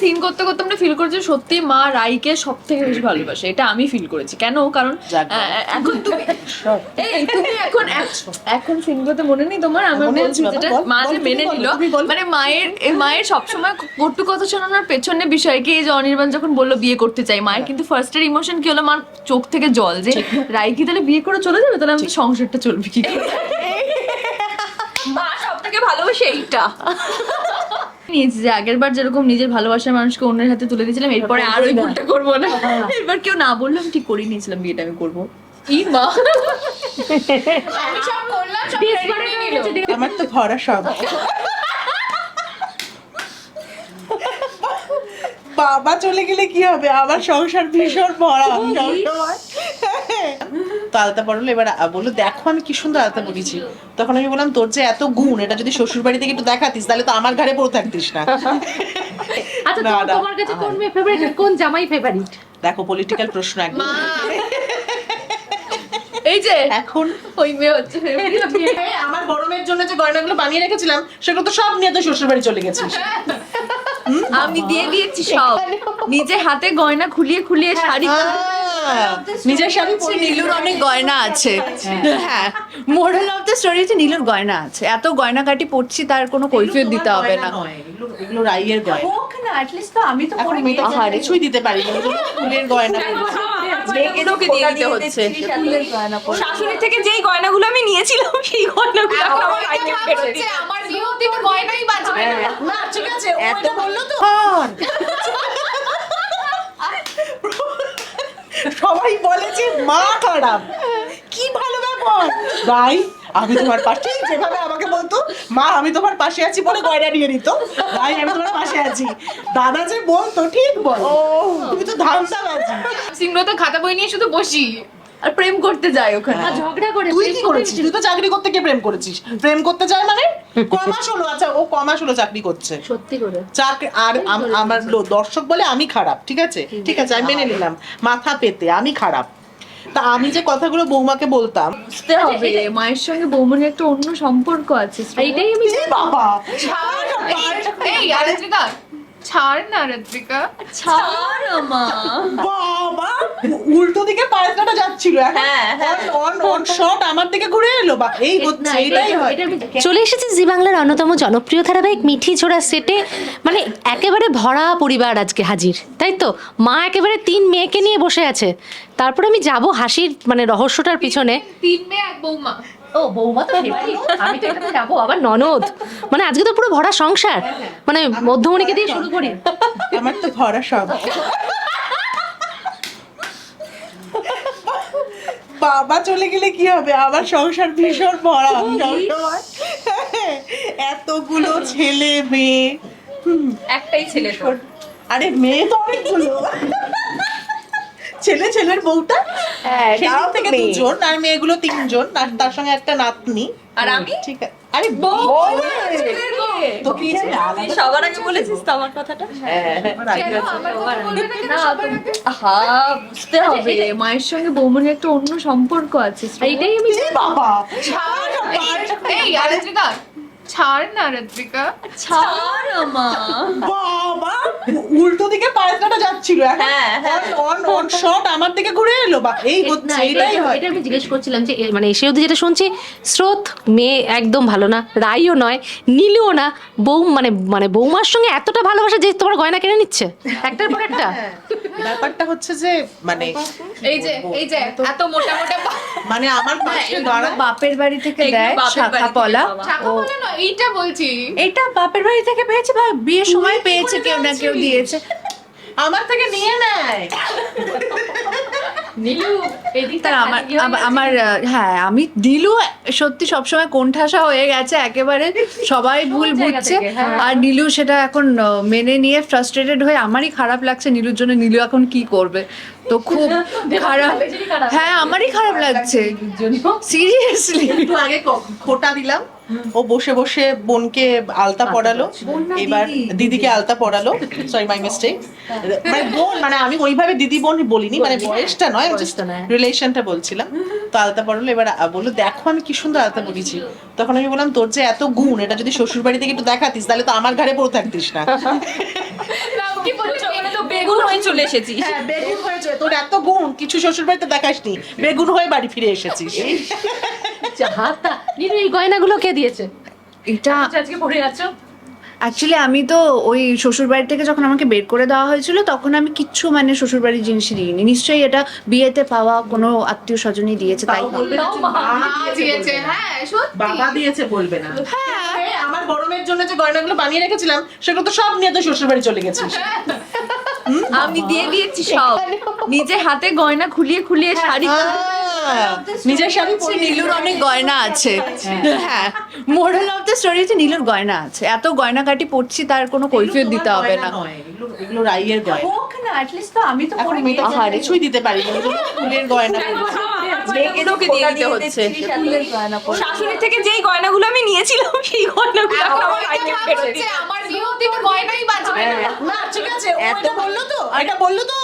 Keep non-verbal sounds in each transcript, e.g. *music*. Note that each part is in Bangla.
সিন করতে করতে আমরা ফিল করেছি সত্যি মা রাইকে সব থেকে বেশি ভালোবাসে। এটা আমি ফিল করেছি। কেন? কারণ এখন তুমি এই তুমি এখন এখন সিনগুলোতে মনে নেই তোমার? আমার মনে যেটা মা যে মেনে নিল। মানে মায়ের মায়ের সবসময় কটু কথা শোনানোর পেছনে বিষয় কি এই যে অনির্বাণ যখন বলল বিয়ে করতে চাই মায়ের কিন্তু ফার্স্টের ইমোশন কি হলো? মার চোখ থেকে জল যে রাই কি তাহলে বিয়ে করে চলে যাবে? তাহলে আমাদের সংসারটা চলবে কি করে? *laughs* মা সব থেকে ভালোবাসে এইটা। *laughs* নিয়েছি যে আগের বার যেরকম নিজের ভালোবাসার মানুষকে অন্যের হাতে তুলে দিয়েছিলাম এরপরে আর ওই ভুলটা করব না। এবার কেউ না বললাম ঠিক করেই নিয়েছিলাম বিয়েটা আমি করব। আমি। আমার তো ভরা সব। বাবা চলে গেলে কি হবে? আমার সংসার ভীষণ ভরা। তো আলতা পড়ল এবার বলল দেখো আমি কি সুন্দর আলতা পড়েছি। তখন আমি বললাম তোর যে এত গুণ এটা যদি শ্বশুর বাড়ি থেকে একটু দেখাতিস তাহলে তো আমার ঘরে পড়ে থাকতিস না। আচ্ছা। তোমার কাছে কোন মেয়ে ফেভারিট কোন জামাই ফেভারিট দেখো পলিটিক্যাল প্রশ্ন একদম এই যে এখন ওই মেয়ে হচ্ছে আমার বড় মেয়ের জন্য যে গয়নাগুলো বানিয়ে রেখেছিলাম সেগুলো তো সব নিয়ে তো শ্বশুর বাড়ি চলে গেছিস। আমি দিয়ে দিয়েছি সব। নিজে হাতে গয়না খুলিয়ে খুলিয়ে শাড়ি নিজের সাথে নীলুর অনেক গয়না আছে। হ্যাঁ। মোরাল অফ দ্য স্টোরি হচ্ছে নীলুর গয়না আছে। এত গয়না কাটি পড়ছি তার কোনো কৈফিয়ত দিতে হবে না। এগুলো- এগুলো রাইয়ের গয়না। হোক না অ্যাটলিস্ট তো আমি তো এখন পরে মেয়েটা আহারে ছুঁই দিতে পারি ফুলের গয়না। দিয়ে দিতে হচ্ছে। শাশুড়ি থেকে যেই গয়নাগুলো আমি নিয়েছিলাম সেই গয়নাগুলো এখন আমার আইটেম ফেরত আমার বিয়েতে গয়নাই বাঁচবে না। না ঠিক আছে ও বলল তো। *laughs* সবাই বলে যে মা খারাপ। কি ভালো ভাই আমি তোমার পাশে যেভাবে আমাকে বলতো মা আমি তোমার পাশে আছি বলে গয়না নিয়ে নিত। ভাই আমি তোমার পাশে আছি। দাদা যে বলতো ঠিক বল। তুমি তো ধান্দাবাজি। সিংহতে খাতা বই নিয়ে শুধু বসি আর প্রেম করতে যাই ওখানে। আর ঝগড়া করে তুই কি করেছিস? তুই তো চাকরি করতে গিয়ে প্রেম করেছিস। প্রেম করতে চায় মানে? কমাস হলো আচ্ছা ও কমাস হলো চাকরি করছে। সত্যি করে। চাকরি আর আমার দর্শক বলে আমি খারাপ ঠিক আছে? ঠিক আছে আমি মেনে নিলাম। মাথা পেতে আমি খারাপ। তা আমি যে কথাগুলো বৌমাকে বলতাম বুঝতে হবে মায়ের সঙ্গে বৌমার একটা অন্য সম্পর্ক আছে এইটাই আমি বাবা ছাড় না আরাত্রিকা ছাড় মা। বাবা উল্টো দিকে পায়খানাটা যাচ্ছিল। অন অন শট আমার দিকে ঘুরে এলো। বা এই হচ্ছে এটাই হয়। চলে এসেছে জি বাংলার অন্যতম জনপ্রিয় ধারাবাহিক মিঠি ছোড়া সেটে। মানে একেবারে ভরা পরিবার আজকে হাজির তাই তো? মা একেবারে তিন মেয়েকে নিয়ে বসে আছে। তারপরে আমি যাব হাসির মানে রহস্যটার পিছনে। তিন মেয়ে এক বৌমা। ও বৌমা তো আমি তো এখানে যাব আবার ননদ। মানে আজকে তো পুরো ভরা সংসার। মানে মধ্যমণিকে দিয়ে শুরু করি? আমার তো ভরা সব। বাবা চলে গেলে কি হবে? আমার সংসার ভীষণ ভরা। সবসময় এতগুলো ছেলে মেয়ে। একটাই ছেলে। আরে মেয়ে তো অনেকগুলো। ছেলে ছেলের বউটা সেদিক থেকে দুজন আর মেয়েগুলো তিনজন আর তার সঙ্গে একটা নাতনি আর আমি? ঠিক আছে আরে বউ তো কি সবার আগে বলেছিস তো আমার কথাটা না হা বুঝতে হবে মায়ের সঙ্গে বৌমনির একটা অন্য সম্পর্ক আছে আর এটাই আমি বাবা এই ছাড় না আরাত্রিকা ছাড় মা। বাবা উল্টো দিকে পায়খানাটা যাচ্ছিল। অন অন শট আমার দিকে ঘুরে এলো। বা এই হচ্ছে এটাই হয়। এটা আমি জিজ্ঞেস করছিলাম যে মানে এসে অবধি যেটা শুনছি স্রোত মেয়ে একদম ভালো না রাইও নয় নীলও না বউ মানে মানে বৌমার সঙ্গে এতটা ভালোবাসা যে তোমার গয়না কিনে নিচ্ছে একটার পর একটা। ব্যাপারটা হচ্ছে যে মানে এই যে এই যে এত মোটা মোটা মানে আমার পাশে দাঁড়া বাপের বাড়ি থেকে দেয় শাখা পলা। এইটা বলছি। এটা বাপের বাড়ি থেকে পেয়েছে বা বিয়ের সময় পেয়েছে কেউ না কেউ দিয়েছে। আমার থেকে নিয়ে নেয়। আমার আমার হ্যাঁ আমি দিলু সত্যি সবসময় কোণঠাসা হয়ে গেছে একেবারে সবাই ভুল বুঝছে। হ্যাঁ। আর নীলু সেটা এখন মেনে নিয়ে ফ্রাস্ট্রেটেড হয়ে আমারই খারাপ লাগছে নীলুর জন্য নীলু এখন কি করবে? তো খুব *laughs* খারাপ হ্যাঁ আমারই খারাপ লাগছে সিরিয়াসলি *laughs* আগে খোটা দিলাম। ও বসে বসে বোনকে আলতা পড়ালো এবার দিদিকে আলতা পড়ালো সরি মাই মিস্টেক মানে বোন মানে আমি ওইভাবে দিদি বোন বলিনি মানে বয়সটা নয় নয়। রিলেশনটা বলছিলাম। তো আলতা পড়ালো এবার বলল দেখো আমি কি সুন্দর আলতা পড়েছি তখন আমি বললাম তোর যে এত গুণ এটা যদি শ্বশুর বাড়ি থেকে একটু দেখাতিস তাহলে তো আমার ঘরে পড়ে থাকতিস না কি চলে এসেছিস। হ্যাঁ বেগুন হয়েছে তোর এত গুণ কিছু শ্বশুর বাড়িতে দেখাসনি বেগুন হয়ে বাড়ি ফিরে এসেছিস। হাতটা নীলু এই গয়নাগুলো কে দিয়েছে? এটা আজকে পরে আছো? অ্যাকচুয়ালি আমি তো ওই শ্বশুর বাড়ি থেকে যখন আমাকে বের করে দেওয়া হয়েছিল তখন আমি কিচ্ছু মানে শ্বশুর বাড়ির জিনিসই দিইনি। নিশ্চয়ই এটা বিয়েতে পাওয়া কোনো আত্মীয় স্বজনই দিয়েছে তাই বলবে না? দিয়েছে বলবে না। হ্যাঁ বাবা দিয়েছে বলবে না। হ্যাঁ। আমার মেয়ের জন্য যে গয়নাগুলো বানিয়ে রেখেছিলাম সেগুলো তো সব নিয়ে তো শ্বশুর বাড়ি চলে গেছিস আমি দিয়ে দিয়েছি সব। নিজে হাতে গয়না খুলিয়ে খুলিয়ে শাড়ি আহ, নিজের স্বামী পরে নীলুর অনেক গয়না আছে। হ্যাঁ। মোরাল অফ দ্য স্টোরি হচ্ছে নীলুর গয়না আছে। এত গয়নাকাটি পড়ছি তার কোনো কৈফিয়ত দিতে হবে না। এগুলো- এগুলো রাইয়ের গয়না। হোক না অ্যাটলিস্ট তো আমি তো পরে মেয়েটা কিছুই দিতে পারি *laughs* ফুলের গয়না মেয়েগুলোকে দিয়ে দিতে হচ্ছে। শাশুড়ি থেকে যেই গয়নাগুলো আমি নিয়েছিলাম সেই গয়নাগুলো আমার ভাইকে ফেরত আমার বিয়েও দিতে গয়নাই বাঁচবে না। না ঠিক আছে ও বলল তো। এটা বলল তো?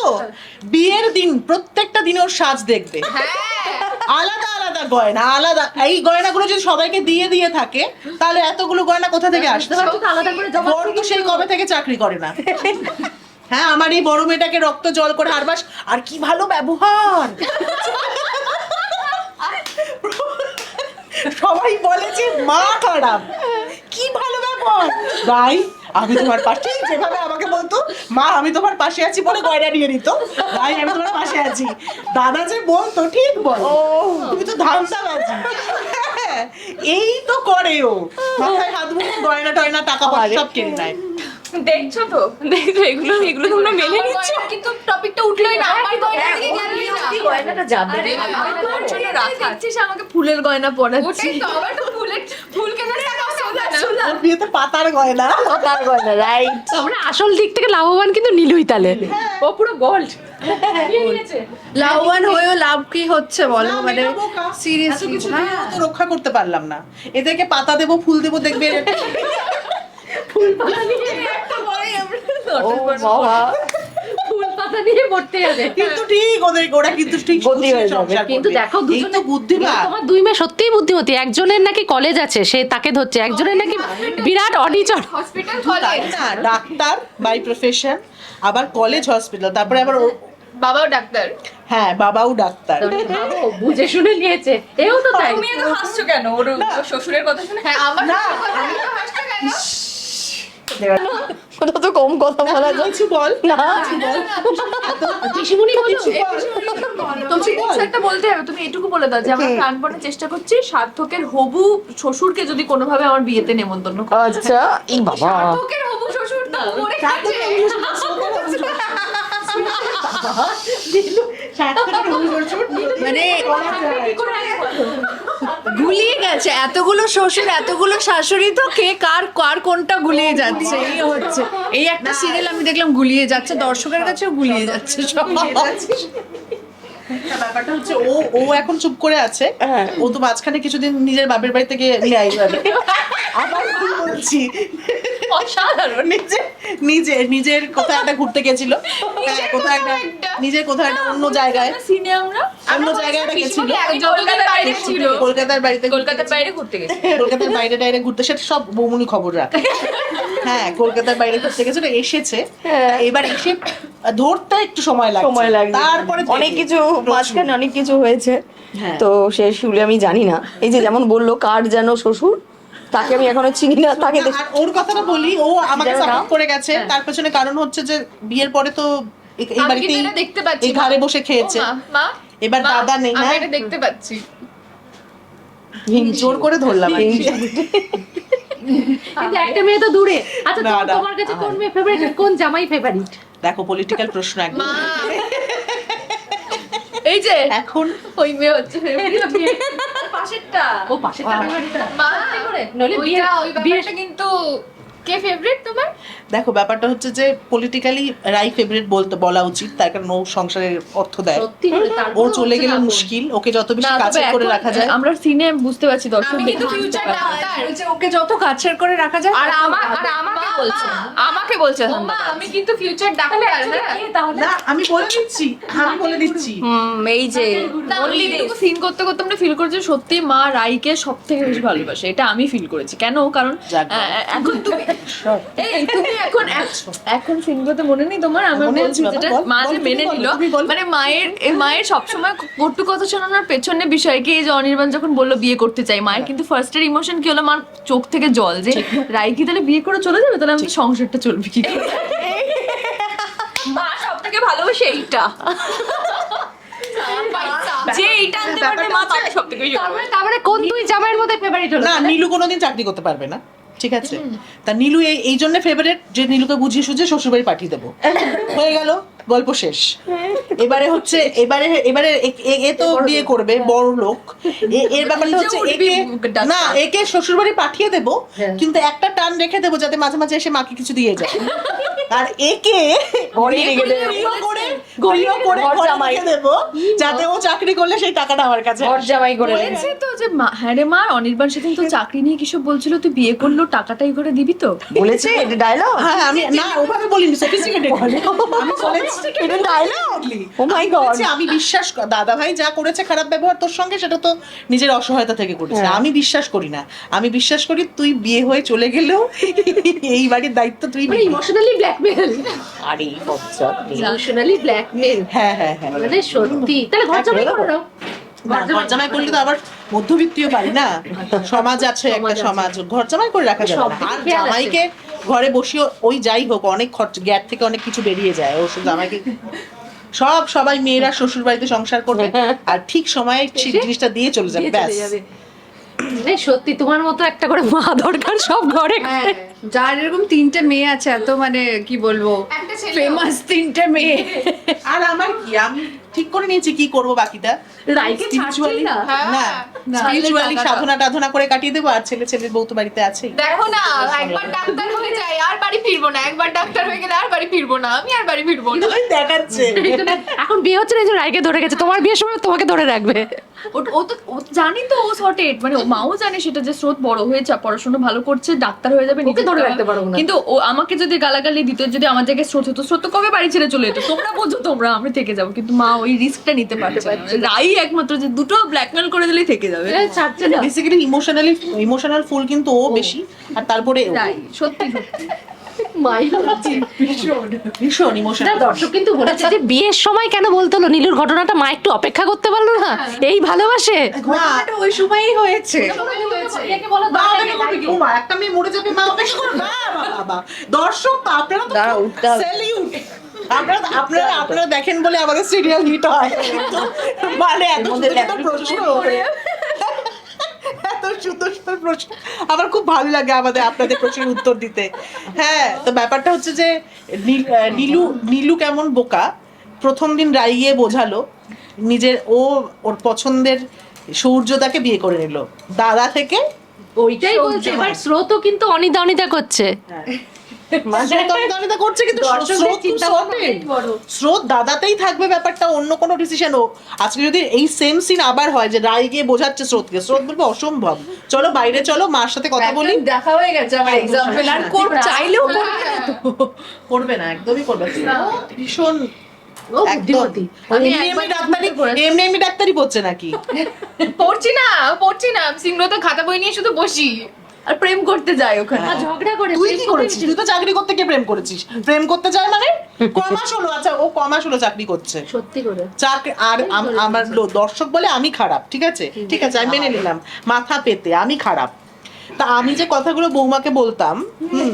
বিয়ের দিন প্রত্যেকটা দিন ওর সাজ দেখবে। আলাদা আলাদা গয়না আলাদা। এই গয়নাগুলো যদি সবাইকে দিয়ে দিয়ে থাকে তাহলে এতগুলো গয়না কোথা থেকে আসবে? আলাদা করে জমা তো সেই কবে থেকে চাকরি করে না? হ্যাঁ আমার এই বড় মেয়েটাকে রক্ত জল করে হারবাস আর কি ভালো ব্যবহার সবাই বলে যে মা খারাপ কি ভালো ব্যবহার ভাই আমি তোমার পাশে যেভাবে আমাকে বলতো মা আমি তোমার পাশে আছি বলে গয়না নিয়ে নিত। ভাই আমি তোমার পাশে আছি। দাদা যে বলতো ঠিক বল। তুমি তো ধামসা বাজি হ্যাঁ, এই তো করে ও। মাথায় হাত মুখে গয়না টয়না টাকা পয়সা সব কিনে নেয়। দেখছ তো? দেখছ এগুলো এগুলো তোমরা মেনে নিচ্ছ? কিন্তু টপিকটা উঠলোই না। আমার গয়না দিকে গেলই না। গয়নাটা যাবে। আমার জন্য রাখা। আমাকে ফুলের গয়না পরাচ্ছি ওটাই তো আবার তো ফুলের ফুল কেনার টাকা শোনা। ওর বিয়েতে পাতার গয়না। তার গয়না রাইট আমরা আসল দিক থেকে লাভবান কিন্তু নীলুই তালে। ও পুরো গোল্ড লাভবান হয়েও লাভ কি হচ্ছে বলো মানে সিরিয়াসলি কিছু দিয়েও তো রক্ষা করতে পারলাম না। এদেরকে পাতা দেবো ফুল দেবো দেখবে ফুল পাতা দিয়ে পড়তে যাবে কিন্তু ঠিক ওদের ওরা কিন্তু ঠিক বদলি হয়ে যাবে। কিন্তু দেখো দুজনে বুদ্ধিমান। তোমার দুই মেয়ে সত্যিই বুদ্ধিমতী। একজনের নাকি কলেজ আছে সে তাকে ধরছে। একজনের নাকি বিরাট অডিচন হসপিটাল কলেজ না ডাক্তার বাই প্রফেশন আবার কলেজ হসপিটাল তারপরে আবার ও- বাবাও ডাক্তার। হ্যাঁ বাবাও ডাক্তার। বুঝে শুনে নিয়েছে। এও তো তাই। তুমি এত হাসছো কেন? ওর শ্বশুরের কথা শুনে হ্যাঁ আমার না, হাসটা কেন? ওটা তো কম কথা বলা যায়। কিছু বল। না। পিসিমণি কিছু বল। তুমি একটা বলতে হবে তুমি এটুকু বলে দাও যে আমরা প্রাণপণে চেষ্টা করছি সার্থকের হবু শ্বশুরকে যদি কোনোভাবে আমার বিয়েতে নেমন্তন্ন করে আচ্ছা এই বাবা। তোকের হবু শ্বশুর তো মরে গেছে *laughs* মানে গুলিয়ে গেছে। এতগুলো শ্বশুর এতগুলো শাশুড়ি তো কে কার কার কোনটা গুলিয়ে যাচ্ছে? এই হচ্ছে। এই একটা সিরিয়াল আমি দেখলাম গুলিয়ে যাচ্ছে। দর্শকের কাছেও গুলিয়ে যাচ্ছে সব। না, ব্যাপারটা হচ্ছে ও ও এখন চুপ করে আছে। ও তো মাঝখানে কিছুদিন নিজের বাপের বাড়ি থেকে নিয়ে যাবে *laughs* আবার বলছি? অসাধারণ। নিজে নিজে নিজের কোথাও একটা ঘুরতে গেছিল হ্যাঁ, কোথাও একটা। নিজের কোথাও একটা অন্য জায়গায় সিনে আমরা অন্য জায়গায় একটা গেছিল। কলকাতার বাইরে ছিল। কলকাতার বাড়িতে কলকাতার বাইরে ঘুরতে গেছি। কলকাতার বাইরে টাইরে ঘুরতে সেটা সব বৌমনি খবর রাখে। *laughs* হ্যাঁ কলকাতার বাইরে ঘুরতে গেছিল এসেছে। এবার এসে ধরতে একটু সময় লাগে সময় লাগবে তারপরে অনেক কিছু মাঝখানে অনেক কিছু হয়েছে। হ্যাঁ। তো সে শিউলি আমি জানি না। এই যে যেমন বলল কার যেন শ্বশুর? তাকে আমি এখনও চিনি না তাকে আর ওর কথাটা বলি ও আমাকে সাপোর্ট করে গেছে। তার পেছনে কারণ হচ্ছে যে বিয়ের পরে তো এই- বাড়িতেই দেখতে পাচ্ছি ঘরে বসে খেয়েছে। এবার দাদা নেই হ্যাঁ? এটা দেখতে পাচ্ছি। জোর করে ধরলাম কিন্তু একটা মেয়ে তো দূরে। আচ্ছা না, তোমার- কাছে কোন মেয়ে ফেভারিট কোন জামাই ফেভারিট দেখো পলিটিক্যাল প্রশ্ন একদম। এই যে এখন ওই মেয়ে হচ্ছে পাশেরটা। ও পাশেরটা মা নইলে বিয়ে ওইটা ওই ব্যাপারটা কিন্তু কে ফেভারিট তোমার? দেখো ব্যাপারটা হচ্ছে যে পলিটিক্যালি রাই ফেভারিট বলতে বলা উচিত তার কারণ ও সংসারের অর্থ দেয়। সত্যি ও চলে গেলে মুশকিল ওকে যত বেশি কাছে করে রাখা যায়। আমরা সিনে বুঝতে পারছি দর্শক ওকে যত কাছের করে রাখা যায় আর আমার আর আমাকে মা, বলছে আমাকে বলছে আমি কিন্তু ফিউচার হ্যাঁ না। আমি বলে দিচ্ছি আমি বলে দিচ্ছি। এই যে অনলি সিন করতে করতে আমরা ফিল করছি সত্যি মা রাইকে সব থেকে বেশি ভালোবাসে এটা আমি ফিল করেছি। কেন? কারণ এখন তুমি এই তুমি এখন এক- এখন সিনগুলোতে মনে নেই তোমার? আমার মনে বলছি যেটা মা যে মেনে নিল। মানে মায়ের মায়ের সবসময় কটু কথা শোনানোর পেছনে বিষয় কি? এই যে অনির্বাণ যখন বলল বিয়ে করতে চাই মায়ের কিন্তু ফার্স্টের ইমোশন কি হলো? মার চোখ থেকে জল যে রাই কি তাহলে বিয়ে করে চলে যাবে? তাহলে আমাদের সংসারটা চলবে কি করে? মা সব থেকে ভালোবাসে এইটা। যে এইটা আনতে পারবে মা তাকে সব থেকে তারপরে কোন দুই জামাইয়ের মধ্যে ফেভারিট হলো না নীলু কোনোদিন চাকরি করতে পারবে না। ঠিক আছে? তা নীলু এই জন্য ফেভারিট যে নীলুকে বুঝিয়ে সুঝিয়ে শ্বশুরবাড়ি পাঠিয়ে দেবো। *laughs* হয়ে গেল? গল্প শেষ। এবারে হচ্ছে এবারে এবারে এ- তো বিয়ে করবে বড় লোক। এর ব্যাপারটা হচ্ছে একে। না একে শ্বশুরবাড়ি পাঠিয়ে দেবো হ্যাঁ। কিন্তু একটা টান রেখে দেবো যাতে মাঝে মাঝে এসে মাকে কিছু দিয়ে যায়। আর একে ঘরে রেখে দেবে। গৃহ করে গৃহ করে ঘর ঘরে জামাই। রেখে দেবো যাতে ও চাকরি করলে সেই টাকাটা আমার কাছে জামাই করে বলেছে তো যে হ্যাঁ রে মা অনির্বাণ সেদিন তো চাকরি নিয়ে কিছু বলছিল তুই বিয়ে করল টাকাটাই করে দিবি তো? বলেছে? ডায়লগ *laughs* হ্যাঁ আমি না ওভাবে বলিনি সফিস্টিকেটেড আমি বলেছি এটা ডায়লগ ও মাই গড আমি বিশ্বাস দাদা ভাই যা করেছে খারাপ ব্যবহার তোর সঙ্গে সেটা তো নিজের অসহায়তা থেকে করেছে। হ্যাঁ। আমি বিশ্বাস করি না। আমি বিশ্বাস করি তুই বিয়ে হয়ে চলে গেলেও *laughs* এই বাড়ির দায়িত্ব তুই মানে। ইমোশনালি ব্ল্যাকমেল আরে বচ্চা ইমোশনালি ব্ল্যাকমেল হ্যাঁ হ্যাঁ হ্যাঁ। মানে সত্যি। তাহলে ঘর জামাই করে। না, ঘর জামাই করলে তো আবার মধ্যবিত্তীয় বাড়ি না? সমাজ আছে একটা সমাজ ঘর জামাই করে রাখা যাবে না। আর জামাইকে ঘরে বসিয়ে ওই যাই হোক অনেক খরচ গ্যাপ থেকে অনেক কিছু বেরিয়ে যায়। ও জামাইকে সব সবাই মেয়েরা শ্বশুর বাড়িতে সংসার করবে। আর ঠিক সময়ে ঠিক জিনিসটা দিয়ে চলে যাবে ব্যাস। সত্যি তোমার মতো একটা করে মা দরকার সব ঘরে। হ্যাঁ যার এরকম তিনটে মেয়ে আছে এত মানে কি বলব ফেমাস তিনটে মেয়ে। আর আমার কি? আমি ঠিক করে নিয়েছি কি করব বাকিটা। না? স্পিরিচুয়ালি সাধনা টাধনা করে কাটিয়ে দেবো আর ছেলে ছেলের বউ তো বাড়িতে আছেই। দেখো না একবার ডাক্তার হয়ে যায় আর বাড়ি ফিরবো না। একবার ডাক্তার হয়ে গেলে আর বাড়ি ফিরবো না আমি আর বাড়ি ফিরবো না। দেখাচ্ছে। এখন বিয়ে হচ্ছে না এই যে ধরে গেছে তোমার বিয়ের সময় তোমাকে ধরে রাখবে। ও- ও তো ও জানি তো ও সর্টেড মানে ও মাও জানে সেটা যে স্রোত বড় হয়েছে পড়াশোনা ভালো করছে ডাক্তার হয়ে যাবে নিজে ধরে রাখতে পারব না। কিন্তু ও আমাকে যদি গালাগালি দিত যদি আমার জায়গায় স্রোত হতো স্রোত কবে বাড়ি ছেড়ে চলে যেত? তোমরা বোঝো তোমরা আমি থেকে যাব কিন্তু মা ওই রিস্কটা নিতে পারছে না। রাই একমাত্র যে দুটো ব্ল্যাকমেল করে দিলেই থেকে যাবে। ছাড়ছে না বেসিক্যালি ইমোশনালি ইমোশনাল ফুল কিন্তু ও বেশি আর তারপরে রাই সত্যি সত্যি। দর্শক কিন্তু বলেছে যে বিয়ের সময় কেন বলতো হলো? নীলুর ঘটনাটা মা একটু অপেক্ষা করতে পারল না? এই ভালোবাসে? ঘটনাটা ওই সময়ই হয়েছে। একটা মেয়ে মরে যাবে মা অপেক্ষা করো দর্শক আপনারা আপনারা আপনারা আপনারা দেখেন বলে আমাদের সিরিয়াল হিট হয়। মানে এত সুন্দর প্রশ্ন। এত সুন্দর সুন্দর প্রশ্ন। আমার খুব ভালো লাগে আমাদের আপনাদের প্রশ্নের উত্তর দিতে। হ্যাঁ তো ব্যাপারটা হচ্ছে যে নীল- নীলু নীলু কেমন বোকা? প্রথম দিন রাইয়ে বোঝালো নিজের ও ওর পছন্দের সূর্যদাকে বিয়ে করে নিল। দাদা থেকে ওইটাই বলছে এবার স্রোতও কিন্তু অনিদা অনিদা করছে। অনিদানিতা *laughs* করছে কিন্তু স্রোত। স্রোত দাদাতেই থাকবে ব্যাপারটা অন্য কোনো ডিসিশন ও আজকে যদি এই সেম সিন আবার হয় যে রায় গিয়ে বোঝাচ্ছে স্রোতকে স্রোত বলবে অসম্ভব। চলো বাইরে চলো মার সাথে কথা বলি। দেখা হয়ে গেছে আমার এক্সাম্পল আর কোর চাইলেও করবে না করবে না একদমই করবে না। ভীষণ। একদম। এমনি এমনি ডাক্তারি করেছি। এমনি এমনি ডাক্তারি পড়ছে নাকি? পড়ছি না পড়ছি না। সিংহতে খাতা বই নিয়ে শুধু বসি। আর প্রেম করতে যায় ওখানে। আর ঝগড়া করে তুই কি করেছিস? তুই তো চাকরি করতে গিয়ে প্রেম করেছিস। প্রেম করতে চায় মানে? কমাস হলো আচ্ছা ও কমাস হলো চাকরি করছে। সত্যি করে। চাকরি আর আম- আমার লো- দর্শক বলে আমি খারাপ ঠিক আছে? ঠিক আছে আমি মেনে নিলাম। মাথা পেতে আমি খারাপ। তা আমি যে কথাগুলো বৌমাকে বলতাম হুম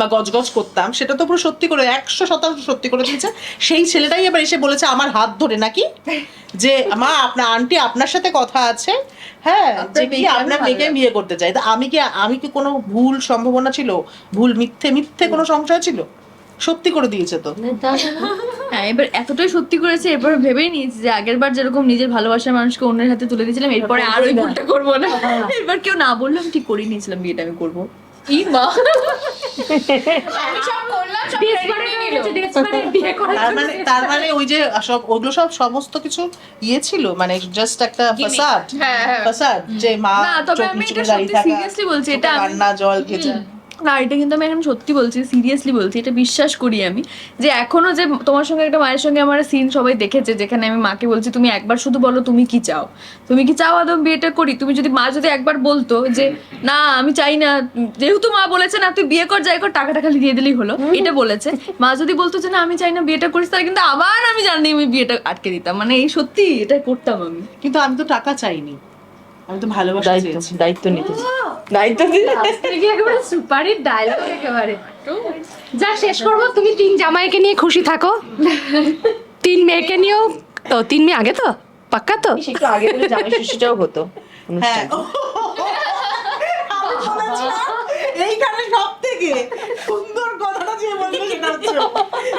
বা গজগজ করতাম সেটা তো পুরো সত্যি করে একশো শতাংশ সত্যি করে দিয়েছে। সেই ছেলেটাই এবার এসে বলেছে আমার হাত ধরে নাকি? যে মা আপনার আন্টি আপনার সাথে কথা আছে হ্যাঁ যে কি মেয়েকে আমি আপনার মেয়েকে বিয়ে করতে চাই? তা আমি কি আমি কি কোনো ভুল সম্ভাবনা ছিল? ভুল মিথ্যে মিথ্যে কোনো সংশয় ছিল? সত্যি করে দিয়েছে তো। হ্যাঁ এবার এতটাই সত্যি করেছে এরপর ভেবেই নিয়েছি যে আগের বার যেরকম নিজের ভালোবাসার মানুষকে অন্যের হাতে তুলে দিয়েছিলাম এরপরে আর ওই ভুলটা করব না। এবার কেউ না বললাম ঠিক করে নিয়েছিলাম বিয়েটা আমি করব। ই মা করার তার মানে মানে ওই যে সব ওগুলো সব সমস্ত কিছু ইয়ে ছিল মানে জাস্ট একটা ফাসাদ হ্যাঁ, হ্যাঁ। ফাসাদ যে মা চোখ করে দাঁড়িয়ে থাকা, কান্না জল ভেজা না, এটা কিন্তু আমি এখন সত্যি বলছি সিরিয়াসলি বলছি, এটা বিশ্বাস করি আমি যে এখনও যে তোমার সঙ্গে একটা মায়ের সঙ্গে আমার সিন সবাই দেখেছে, যেখানে আমি মাকে বলছি, তুমি একবার শুধু বলো তুমি কি চাও? তুমি কি চাও আদম বিয়েটা করি? তুমি যদি মা যদি একবার বলতো যে, না, আমি চাই না, যেহেতু মা বলেছে না, তুই বিয়ে কর, যাই কর, টাকাটা খালি দিয়ে দিলেই হলো। এটা বলেছে। মা যদি বলতো যে, না, আমি চাই না বিয়েটা করিস, তাহলে কিন্তু আবার আমি জানি আমি বিয়েটা আটকে দিতাম। মানে এই সত্যি এটা করতাম আমি। কিন্তু আমি তো টাকা চাইনি। আমি তো ভালোবাসা দায়িত্ব চেয়েছি। দায়িত্ব নিতে দায়িত্ব দিলে একেবারে সুপারহিট ডায়লগ একেবারে। যা শেষ করব তুমি তিন জামাইকে নিয়ে খুশি থাকো। তিন মেয়েকে নিয়েও তো তিন মেয়ে আগে তো? পাক্কা তো? একটু আগে বলে জামাই ষষ্ঠীটাও হতো হ্যাঁ। এইখানে সব থেকে সুন্দর কথাটা যে বলল সেটা হচ্ছে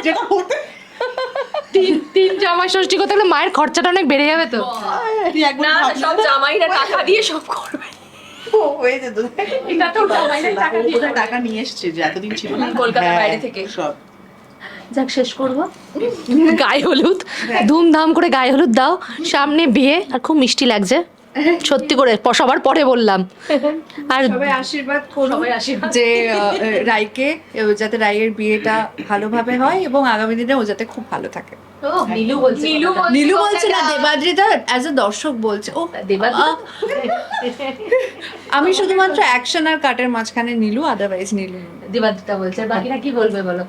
যেটা হতে তিন তিন জামাই ষষ্ঠী করতে গেলে মায়ের খরচাটা অনেক বেড়ে যাবে তো? না না, সব জামাইরা *laughs* টাকা দিয়ে সব করবে। হয়ে যেত। এটা তো জামাইরা টাকা দিয়ে টাকা নিয়ে এসছে যে এতদিন ছিল না। কলকাতার হ্যাঁ, বাইরে থেকে। সব। যাক শেষ করব। *laughs* গায়ে হলুদ ধুমধাম করে গায়ে হলুদ দাও। সামনে বিয়ে আর খুব মিষ্টি লাগছে। সত্যি করে সবার পরে বললাম। আর সবাই আশীর্বাদ সবাই আশীর্বাদ। যে রাইকে যাতে রাইয়ের বিয়েটা ভালোভাবে হয় এবং আগামী দিনে ও যাতে খুব ভালো থাকে। নীলু বলছে নীলু বলছে নীলু বলছে না। দেবাদ্রিতা অ্যাজ এ দর্শক বলছে ও? আমি শুধুমাত্র অ্যাকশন আর কাটের মাঝখানে নীলু আদারওয়াইজ নীলু দেবাদ্রিতা বলছে বাকিরা কি বলবে বলো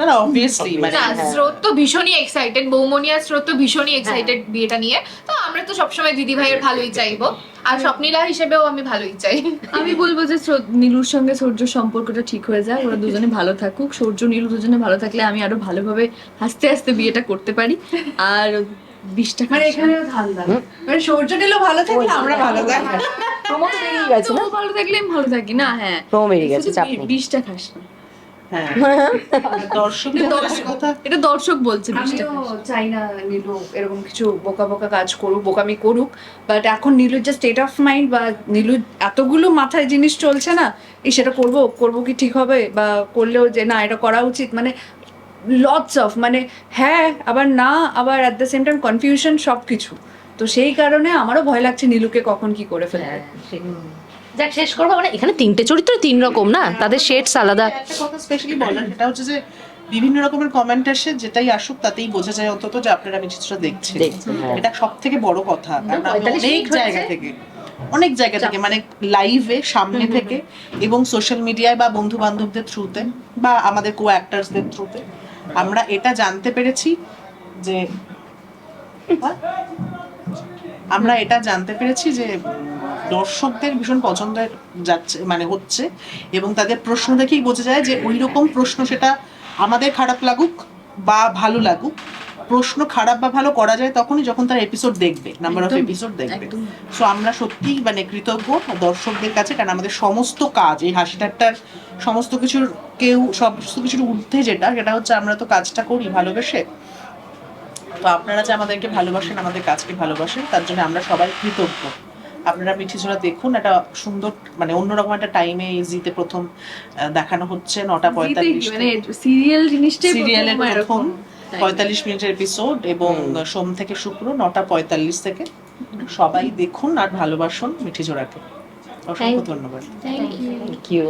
না না অবভিয়াসলি মানে না স্রোত তো ভীষণই এক্সাইটেড বৌমনি আর স্রোত তো ভীষণই এক্সাইটেড বিয়েটা নিয়ে। তো আমরা তো সবসময় দিদি ভাইয়ের ভালোই চাইব। আর স্বপ্নীলা হিসেবেও আমি ভালোই চাই। আমি বলব যে নীলুর সঙ্গে সূর্যর সম্পর্কটা ঠিক হয়ে যায় ওরা দুজনে ভালো থাকুক। সূর্য নীলু দুজনে ভালো থাকলে আমি আরও ভালোভাবে হাসতে হাসতে বিয়েটা করতে পারি। আর বিশটা মানে এখানেও ধান্দা মানে সৌর্য নিলেও ভালো থাকলে আমরা ভালো থাকি। বেরিয়ে গেছে ভালো থাকলে আমি ভালো থাকি। না হ্যাঁ। প্রমো বেরিয়ে গেছে চাপ নেই। বিশটা খাস না হ্যাঁ *laughs* এটা দর্শক বলছে চাই না নীলু এরকম কিছু বোকা বোকা কাজ করুক বোকামি করুক বাট এখন নীলুর যে স্টেট অফ মাইন্ড বা নীলু এতগুলো মাথায় জিনিস চলছে না এই সেটা করব করব কি ঠিক হবে? বা করলেও যে না এটা করা উচিত? মানে লটস অফ মানে হ্যাঁ আবার না আবার at the same time confusion সব কিছু তো সেই কারণে আমারও ভয় লাগছে নীলুকে কখন কি করে ফেলবে যাক শেষ করব? মানে এখানে তিনটে চরিত্র তিন রকম না? তাদের শেডস আলাদা। একটা কথা স্পেশালি বলার সেটা হচ্ছে যে বিভিন্ন রকমের কমেন্ট আসে যেটাই আসুক তাতেই বোঝা যায় অন্তত যে আপনারা চিত্রটা দেখছেন। হ্যাঁ। এটা সব থেকে বড় কথা কারণ আমি 45 অনেক জায়গা থেকে অনেক জায়গা থেকে মানে লাইভে সামনে থেকে এবং সোশ্যাল মিডিয়ায় বা বন্ধু বান্ধবদের থ্রুতে বা আমাদের কো অ্যাক্টার্সদের থ্রুতে আমরা এটা জানতে পেরেছি যে আমরা এটা জানতে পেরেছি যে দর্শকদের ভীষণ পছন্দের যাচ্ছে মানে হচ্ছে। এবং তাদের প্রশ্ন দেখেই বোঝা যায় যে ওই রকম প্রশ্ন সেটা আমাদের খারাপ লাগুক বা ভালো লাগুক প্রশ্ন খারাপ বা ভালো করা যায় তখনই যখন তারা এপিসোড দেখবে নাম্বার অফ এপিসোড দেখবে। সো আমরা সত্যিই মানে কৃতজ্ঞ দর্শকদের কাছে কারণ আমাদের সমস্ত কাজ এই হাসি ঠাট্টার সমস্ত কিছুর কেউ সমস্ত কিছুর ঊর্ধ্বে যেটা সেটা হচ্ছে আমরা তো কাজটা করি ভালোবেসে। তো আপনারা যে আমাদেরকে ভালোবাসেন আমাদের কাজকে ভালোবাসেন তার জন্য আমরা সবাই কৃতজ্ঞ। আপনারা মিঠি ছোড়া দেখুন একটা সুন্দর মানে অন্যরকম একটা টাইমে ইজিতে প্রথম দেখানো হচ্ছে নটা পঁয়তাল্লিশ মানে সিরিয়াল জিনিসটা সিরিয়ালের প্রথম প্রথম এরকম পঁয়তাল্লিশ মিনিটের এপিসোড এবং সোম থেকে শুক্র নটা পঁয়তাল্লিশ থেকে। সবাই দেখুন আর ভালোবাসুন মিঠি জোড়াকে অসংখ্য ধন্যবাদ। Thank you